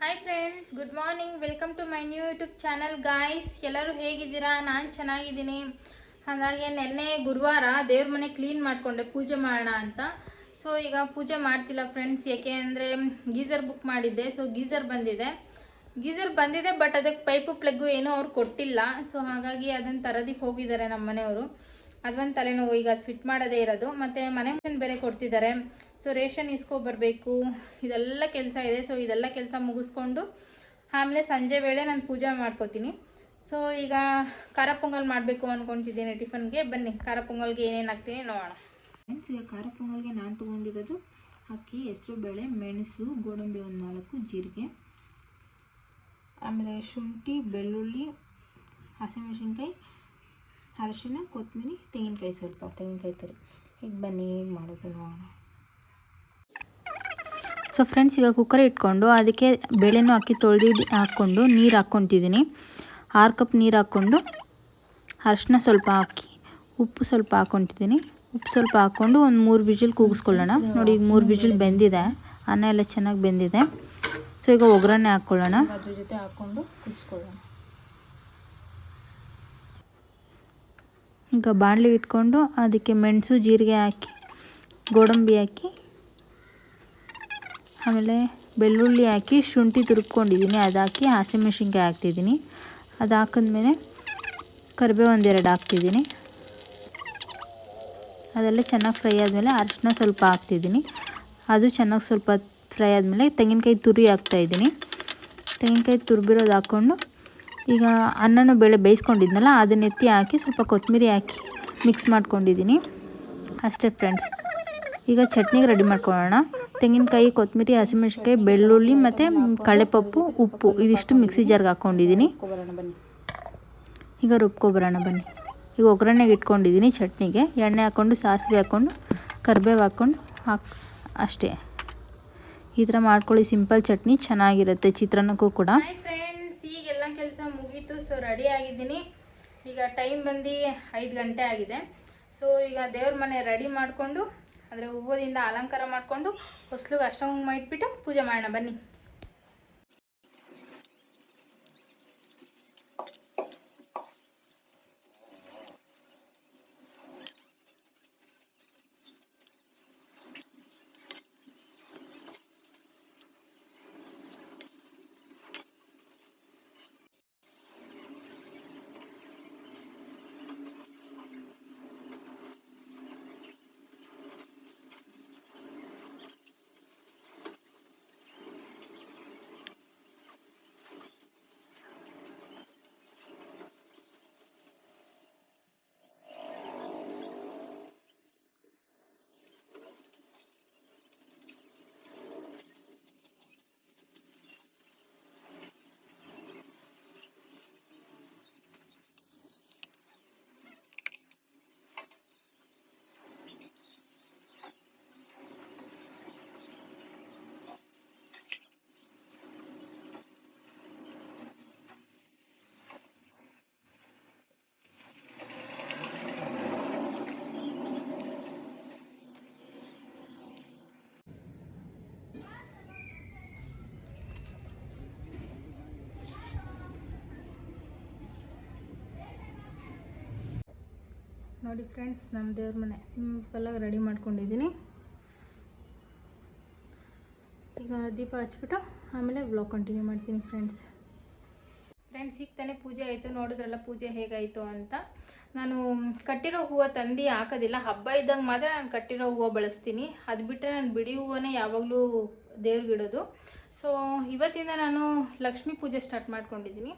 Hi friends good morning welcome to my new YouTube channel guys ಎಲ್ಲರೂ ಹೇಗಿದ್ದೀರಾ? ನಾನು ಚೆನ್ನಾಗಿದ್ದೀನಿ. ಹಾಗಾಗಿ ನೆನ್ನೆ ಗುರುವಾರ ದೇವ್ರ ಮನೆ ಕ್ಲೀನ್ ಮಾಡಿಕೊಂಡೆ, ಪೂಜೆ ಮಾಡೋಣ ಅಂತ. ಸೊ ಈಗ ಪೂಜೆ ಮಾಡ್ತಿಲ್ಲ ಫ್ರೆಂಡ್ಸ್ ಯಾಕೆ ಅಂದರೆ ಗೀಸರ್ ಬುಕ್ ಮಾಡಿದ್ದೆ. ಸೊ ಗೀಸರ್ ಬಂದಿದೆ. ಗೀಸರ್ ಬಂದಿದೆ ಬಟ್ ಅದಕ್ಕೆ ಪೈಪು ಪ್ಲಗ್ಗು ಏನೂ ಅವ್ರು ಕೊಟ್ಟಿಲ್ಲ. ಸೊ ಹಾಗಾಗಿ ಅದನ್ನು ತರೋದಿಕ್ಕೆ ಹೋಗಿದ್ದಾರೆ ನಮ್ಮ ಮನೆಯವರು ಅದೊಂದು ತಲೆನೋವು, ಈಗ ಅದು ಫಿಟ್ ಮಾಡೋದೇ ಇರೋದು. ಮತ್ತು ಮನೆ ಮುಂದೆ ಬೇರೆ ಕೊಡ್ತಿದ್ದಾರೆ ಸೊ ರೇಷನ್ ಇಸ್ಕೊಬರಬೇಕು ಇದೆಲ್ಲ ಕೆಲಸ ಇದೆ. ಸೊ ಇದೆಲ್ಲ ಕೆಲಸ ಮುಗಿಸ್ಕೊಂಡು ಆಮೇಲೆ ಸಂಜೆ ವೇಳೆ ನಾನು ಪೂಜೆ ಮಾಡ್ಕೋತೀನಿ. ಸೊ ಈಗ ಖಾರ ಪೊಂಗಲ್ ಮಾಡಬೇಕು ಅಂದ್ಕೊತಿದ್ದೀನಿ ಟಿಫನ್ಗೆ. ಬನ್ನಿ, ಖಾರ ಪೊಂಗಲ್ಗೆ ಏನೇನು ಹಾಕ್ತೀನಿ ನೋಡೋಣ. ಫ್ರೆಂಡ್ಸ್ ಈಗ ಖಾರ ಪೊಂಗಲ್ಗೆ ನಾನು ತೊಗೊಂಡಿರೋದು ಅಕ್ಕಿ ಹೆಸರುಬೇಳೆ ಮೆಣಸು, ಗೋಡಂಬಿ ಒಂದು ನಾಲ್ಕು, ಜೀರಿಗೆ, ಆಮೇಲೆ ಶುಂಠಿ, ಬೆಳ್ಳುಳ್ಳಿ ಹಸಿಮೆಣಸಿನ್ಕಾಯಿ ಅರಿಶಿನ ಕೊತ್ತಂಬರಿ ತೆಂಗಿನಕಾಯಿ ಸ್ವಲ್ಪ ತೆಂಗಿನಕಾಯಿ ತುರಿ. ಈಗ ಬನ್ನಿ ಹೇಗೆ ಮಾಡೋದು ನೋಡೋಣ. ಸೊ ಫ್ರೆಂಡ್ಸ್ ಈಗ ಕುಕ್ಕರ್ ಇಟ್ಕೊಂಡು ಅದಕ್ಕೆ ಬೇಳೆನೂ ಅಕ್ಕಿ ತೊಳೆದು ಹಾಕ್ಕೊಂಡು ನೀರು ಹಾಕ್ಕೊತಿದ್ದೀನಿ. ಆರು ಕಪ್ ನೀರು ಹಾಕ್ಕೊಂಡು ಅರಶಿನ ಸ್ವಲ್ಪ ಹಾಕಿ ಉಪ್ಪು ಸ್ವಲ್ಪ ಹಾಕ್ಕೊತಿದ್ದೀನಿ. ಉಪ್ಪು ಸ್ವಲ್ಪ ಹಾಕ್ಕೊಂಡು ಒಂದು ಮೂರು ವಿಜಿಲ್ ಕೂಗಿಸ್ಕೊಳ್ಳೋಣ. ನೋಡಿ ಈಗ ಮೂರು ವಿಜಿಲ್ ಬೆಂದಿದೆ. ಅನ್ನ ಎಲ್ಲ ಚೆನ್ನಾಗಿ ಬೆಂದಿದೆ. ಸೊ ಈಗ ಒಗ್ಗರಣೆ ಹಾಕ್ಕೊಳ್ಳೋಣ. ಅದ್ರ ಜೊತೆ ಹಾಕ್ಕೊಂಡು ಕುದಿಸ್ಕೊಳ್ಳೋಣ ಈಗ ಬಾಣಲಿ ಇಟ್ಕೊಂಡು ಅದಕ್ಕೆ ಮೆಣಸು, ಜೀರಿಗೆ ಹಾಕಿ, ಗೋಡಂಬಿ ಹಾಕಿ, ಆಮೇಲೆ ಬೆಳ್ಳುಳ್ಳಿ ಹಾಕಿ ಶುಂಠಿ ತುರ್ಕೊಂಡಿದ್ದೀನಿ. ಅದು ಹಾಕಿ ಹಸಿಮೆಣ್ಸಿನ್ಕಾಯಿ ಹಾಕ್ತಿದ್ದೀನಿ. ಅದು ಹಾಕಿದ್ಮೇಲೆ ಕರಿಬೇವು ಒಂದೆರಡು ಹಾಕ್ತಿದ್ದೀನಿ. ಅದೆಲ್ಲ ಚೆನ್ನಾಗಿ ಫ್ರೈ ಆದಮೇಲೆ ಅರಿಶಿನ ಸ್ವಲ್ಪ ಹಾಕ್ತಿದ್ದೀನಿ. ಅದು ಚೆನ್ನಾಗಿ ಸ್ವಲ್ಪ ಫ್ರೈ ಆದಮೇಲೆ ತೆಂಗಿನಕಾಯಿ ತುರಿ ಹಾಕ್ತಾಯಿದ್ದೀನಿ ತೆಂಗಿನಕಾಯಿ ತುರಿಬಿರೋದು ಹಾಕ್ಕೊಂಡು ಈಗ ಅನ್ನನ ಬೇಳೆ ಬೇಯಿಸ್ಕೊಂಡಿದ್ನಲ್ಲ, ಅದನ್ನ ಎತ್ತಿ ಹಾಕಿ ಸ್ವಲ್ಪ ಕೊತ್ತಂಬರಿ ಹಾಕಿ ಮಿಕ್ಸ್ ಮಾಡ್ಕೊಂಡಿದ್ದೀನಿ. ಅಷ್ಟೇ ಫ್ರೆಂಡ್ಸ್ ಈಗ ಚಟ್ನಿಗೆ ರೆಡಿ ಮಾಡ್ಕೊಳ್ಳೋಣ. ತೆಂಗಿನಕಾಯಿ ಕೊತ್ತಂಬರಿ ಹಸಿಮೆಣಸಿನ್ಕಾಯಿ, ಬೆಳ್ಳುಳ್ಳಿ ಮತ್ತು ಕಳೆಪಪ್ಪು ಉಪ್ಪು ಇದಿಷ್ಟು ಮಿಕ್ಸಿ ಜಾರ್ಗೆ ಹಾಕ್ಕೊಂಡಿದ್ದೀನಿ ಈಗ ರುಬ್ಕೊಬರೋಣ ಬನ್ನಿ. ಈಗ ಒಗ್ಗರಣೆಗೆ ಇಟ್ಕೊಂಡಿದ್ದೀನಿ ಚಟ್ನಿಗೆ. ಎಣ್ಣೆ ಹಾಕ್ಕೊಂಡು ಸಾಸಿವೆ ಹಾಕ್ಕೊಂಡು ಕರಿಬೇವು ಹಾಕ್ಕೊಂಡು ಹಾಕಿ ಅಷ್ಟೇ. ಈ ಥರ ಮಾಡ್ಕೊಳ್ಳಿ. ಸಿಂಪಲ್ ಚಟ್ನಿ. ಚೆನ್ನಾಗಿರುತ್ತೆ ಚಿತ್ರಾನ್ನಕ್ಕೂ ಕೂಡ. ಕೆಲಸ ಮುಗೀತು ಸೊ ರೆಡಿ ಆಗಿದ್ದೀನಿ. ಈಗ ಟೈಮ್ ಬಂದು ಐದು ಗಂಟೆ ಆಗಿದೆ. ಸೊ ಈಗ ದೇವ್ರ ಮನೆ ರೆಡಿ ಮಾಡಿಕೊಂಡು, ಅಂದರೆ ಹೂವದಿಂದ ಅಲಂಕಾರ ಮಾಡಿಕೊಂಡು, ಹೊಸ್ಲಿಗೆ ಅಷ್ಟಂಗ ಇಟ್ಬಿಟ್ಟು ಪೂಜೆ ಮಾಡೋಣ ಬನ್ನಿ. ನೋಡಿ ಫ್ರೆಂಡ್ಸ್, ನಮ್ಮ ದೇವ್ರ ಮನೆ. ಸಿಂಪಲ್ಲಾಗಿ ರೆಡಿ ಮಾಡ್ಕೊಂಡಿದ್ದೀನಿ. ಈಗ ದೀಪ ಹಚ್ಬಿಟ್ಟು ಆಮೇಲೆ ಬ್ಲಾಗ್ ಕಂಟಿನ್ಯೂ ಮಾಡ್ತೀನಿ ಫ್ರೆಂಡ್ಸ್. ಫ್ರೆಂಡ್ಸ್, ಈಗ ತಾನೇ ಪೂಜೆ ಆಯಿತು. ನೋಡಿದ್ರಲ್ಲ ಪೂಜೆ ಹೇಗಾಯಿತು ಅಂತ. ನಾನು ಕಟ್ಟಿರೋ ಹೂವು ತಂದು ಹಾಕೋದಿಲ್ಲ. ಹಬ್ಬ ಇದ್ದಾಗ ಮಾತ್ರ ನಾನು ಕಟ್ಟಿರೋ ಹೂವು ಬಳಸ್ತೀನಿ. ಅದು ಬಿಟ್ಟರೆ ನಾನು ಬಿಡಿ ಹೂವನ್ನೇ ಯಾವಾಗಲೂ ದೇವ್ರಿಗಿಡೋದು ಸೊ ಇವತ್ತಿಂದ ನಾನು ಲಕ್ಷ್ಮೀ ಪೂಜೆ ಸ್ಟಾರ್ಟ್ ಮಾಡ್ಕೊಂಡಿದ್ದೀನಿ.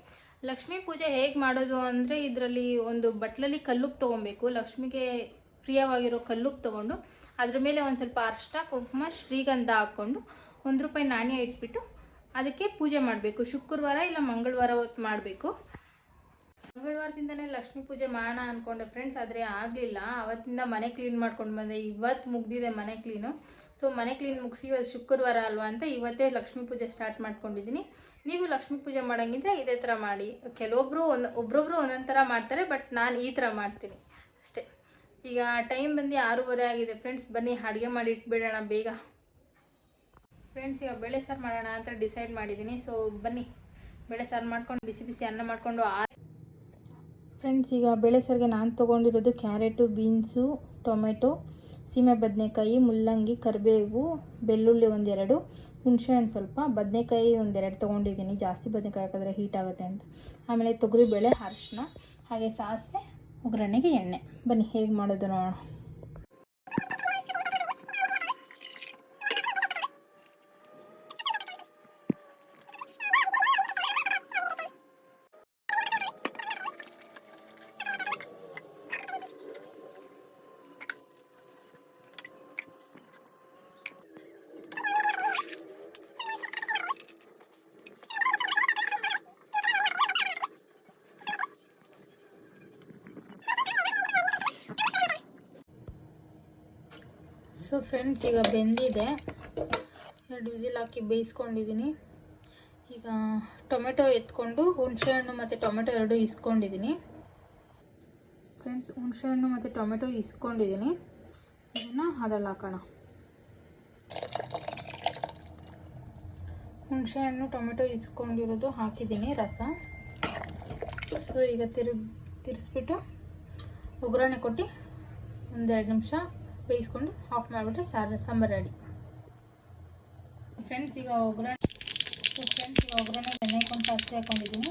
ಲಕ್ಷ್ಮೀ ಪೂಜೆ ಹೇಗೆ ಮಾಡೋದು ಅಂದರೆ ಇದರಲ್ಲಿ ಒಂದು ಬಟ್ಲಲ್ಲಿ ಕಲ್ಲುಪ್ಪು ತೊಗೊಬೇಕು. ಲಕ್ಷ್ಮಿಗೆ ಪ್ರಿಯವಾಗಿರೋ ಕಲ್ಲುಪ್ಪು ತೊಗೊಂಡು ಅದ್ರ ಮೇಲೆ ಒಂದು ಸ್ವಲ್ಪ ಅರ್ಷ್ಟ ಕುಂಕುಮ, ಶ್ರೀಗಂಧ ಹಾಕ್ಕೊಂಡು ಒಂದು ರೂಪಾಯಿ ನಾಣ್ಯ ಇಟ್ಬಿಟ್ಟು ಅದಕ್ಕೆ ಪೂಜೆ ಮಾಡಬೇಕು. ಶುಕ್ರವಾರ ಇಲ್ಲ ಮಂಗಳವಾರ ಹೊತ್ತು ಮಾಡಬೇಕು. ಮಂಗಳವಾರದಿಂದನೇ ಲಕ್ಷ್ಮೀ ಪೂಜೆ ಮಾಡೋಣ ಅಂದ್ಕೊಂಡೆ ಫ್ರೆಂಡ್ಸ್ ಆದರೆ ಆಗಲಿಲ್ಲ. ಅವತ್ತಿಂದ ಮನೆ ಕ್ಲೀನ್ ಮಾಡ್ಕೊಂಡು ಬಂದೆ. ಇವತ್ತು ಮುಗ್ದಿದೆ ಮನೆ ಕ್ಲೀನು ಸೊ ಮನೆ ಕ್ಲೀನ್ ಮುಗಿಸಿ ಇವತ್ತು ಶುಕ್ರವಾರ ಅಲ್ವಾ ಅಂತ ಇವತ್ತೇ ಲಕ್ಷ್ಮೀ ಪೂಜೆ ಸ್ಟಾರ್ಟ್ ಮಾಡ್ಕೊಂಡಿದ್ದೀನಿ. ನೀವು ಲಕ್ಷ್ಮೀ ಪೂಜೆ ಮಾಡೋಂಗಿದ್ರೆ ಇದೇ ಥರ ಮಾಡಿ. ಕೆಲವೊಬ್ಬರು ಒಂದು, ಒಬ್ರೊಬ್ರು ಒಂದೊಂದು ಥರ ಮಾಡ್ತಾರೆ ಬಟ್ ನಾನು ಈ ಥರ ಮಾಡ್ತೀನಿ ಅಷ್ಟೇ. ಈಗ ಟೈಮ್ ಬಂದು ಆರೂವರೆ ಆಗಿದೆ. ಫ್ರೆಂಡ್ಸ್ ಬನ್ನಿ, ಅಡುಗೆ ಮಾಡಿ ಇಟ್ಬಿಡೋಣ ಬೇಗ. ಫ್ರೆಂಡ್ಸ್ ಈಗ ಬೇಳೆ ಸಾರು ಮಾಡೋಣ ಅಂತ ಡಿಸೈಡ್ ಮಾಡಿದ್ದೀನಿ. ಸೊ ಬನ್ನಿ. ಬೇಳೆ ಸಾರು ಮಾಡ್ಕೊಂಡು ಬಿಸಿ ಬಿಸಿ ಅನ್ನ ಮಾಡಿಕೊಂಡು ಆ ಫ್ರೆಂಡ್ಸ್ ಈಗ ಬೇಳೆ ಸಾರಿಗೆ ನಾನು ತೊಗೊಂಡಿರೋದು ಕ್ಯಾರೆಟು, ಬೀನ್ಸು, ಟೊಮೆಟೊ, ಸೀಮೆ ಬದನೆಕಾಯಿ, ಮುಲ್ಲಂಗಿ, ಕರಿಬೇವು, ಬೆಳ್ಳುಳ್ಳಿ ಒಂದೆರಡು, ಹುಣಸೆಹಣ್ಣು ಸ್ವಲ್ಪ, ಬದನೆಕಾಯಿ ಒಂದೆರಡು ತೊಗೊಂಡಿದ್ದೀನಿ. ಜಾಸ್ತಿ ಬದನೆಕಾಯಿ ಹಾಕಿದ್ರೆ ಹೀಟ್ ಆಗುತ್ತೆ ಅಂತ. ಆಮೇಲೆ ತೊಗರಿಬೇಳೆ ಅರಿಶಿನ ಹಾಗೆ ಸಾಸಿವೆ, ಒಗ್ಗರಣೆಗೆ ಎಣ್ಣೆ. ಬನ್ನಿ, ಹೇಗೆ ಮಾಡೋದು ನೋಡೋಣ ಸೊ ಫ್ರೆಂಡ್ಸ್ ಈಗ ಬೆಂದಿದೆ. ಎರಡು ವಿಸಿಲ್ ಹಾಕಿ ಬೇಯಿಸ್ಕೊಂಡಿದ್ದೀನಿ ಈಗ ಟೊಮೆಟೊ ಎತ್ಕೊಂಡು ಹುಣಸೆಹಣ್ಣು ಮತ್ತು ಟೊಮೆಟೊ ಎರಡು ಇಸ್ಕೊಂಡಿದ್ದೀನಿ ಫ್ರೆಂಡ್ಸ್ ಹುಣಸೆಹಣ್ಣು ಮತ್ತು ಟೊಮೆಟೊ ಇಸ್ಕೊಂಡಿದ್ದೀನಿ ಇದನ್ನು ಅದ್ರಲ್ಲಿ ಹಾಕೋಣ. ಹುಣಸೆಹಣ್ಣು ಟೊಮೆಟೊ ಇಸ್ಕೊಂಡಿರೋದು ಹಾಕಿದ್ದೀನಿ ರಸ. ಸೊ ಈಗ ತಿರು ತಿರ್ಸ್ಬಿಟ್ಟು ಒಗ್ಗರಣೆ ಕೊಟ್ಟು ಒಂದೆರಡು ನಿಮಿಷ ಬೇಯಿಸ್ಕೊಂಡು ಆಫ್ ಮಾಡಿಬಿಟ್ರೆ ಸಾರು ಸಾಂಬಾರು ರೆಡಿ ಫ್ರೆಂಡ್ಸ್ ಈಗ ಒಗ್ಗರಣೆ ಫ್ರೆಂಡ್ಸ್ ಈಗ ಒಗ್ಗರಣೆ ಎಣ್ಣೆ ಹಾಕೊಂಡು ಸಾಸಿವೆ ಹಾಕೊಂಡಿದ್ದೀನಿ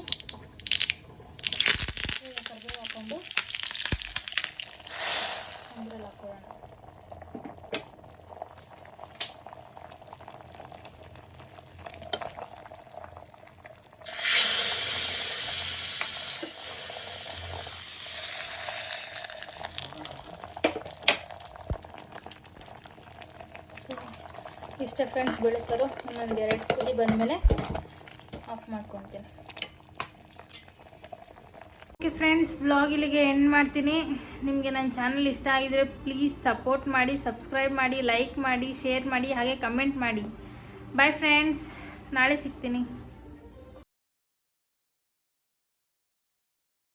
ಈಗ ಕರಿಬೇವು ಹಾಕೊಂಡು ಇಷ್ಟೇ ಫ್ರೆಂಡ್ಸ್ ಬೆಳೆಸೋರು, ಇನ್ನೊಂದು ಎರಡು ಕುದಿ ಬಂದಮೇಲೆ ಆಫ್ ಮಾಡ್ಕೊತೀನಿ. ಓಕೆ ಫ್ರೆಂಡ್ಸ್ ವ್ಲಾಗ್ ಇಲ್ಲಿಗೆ ಎಂಡ್ ಮಾಡ್ತೀನಿ. ನಿಮಗೆ ನನ್ನ ಚಾನಲ್ ಇಷ್ಟ ಆಗಿದ್ರೆ ಪ್ಲೀಸ್ ಸಪೋರ್ಟ್ ಮಾಡಿ ಸಬ್ಸ್ಕ್ರೈಬ್ ಮಾಡಿ ಲೈಕ್ ಮಾಡಿ ಶೇರ್ ಮಾಡಿ, ಹಾಗೆ ಕಮೆಂಟ್ ಮಾಡಿ. ಬಾಯ್ ಫ್ರೆಂಡ್ಸ್ ನಾಳೆ ಸಿಗ್ತೀನಿ.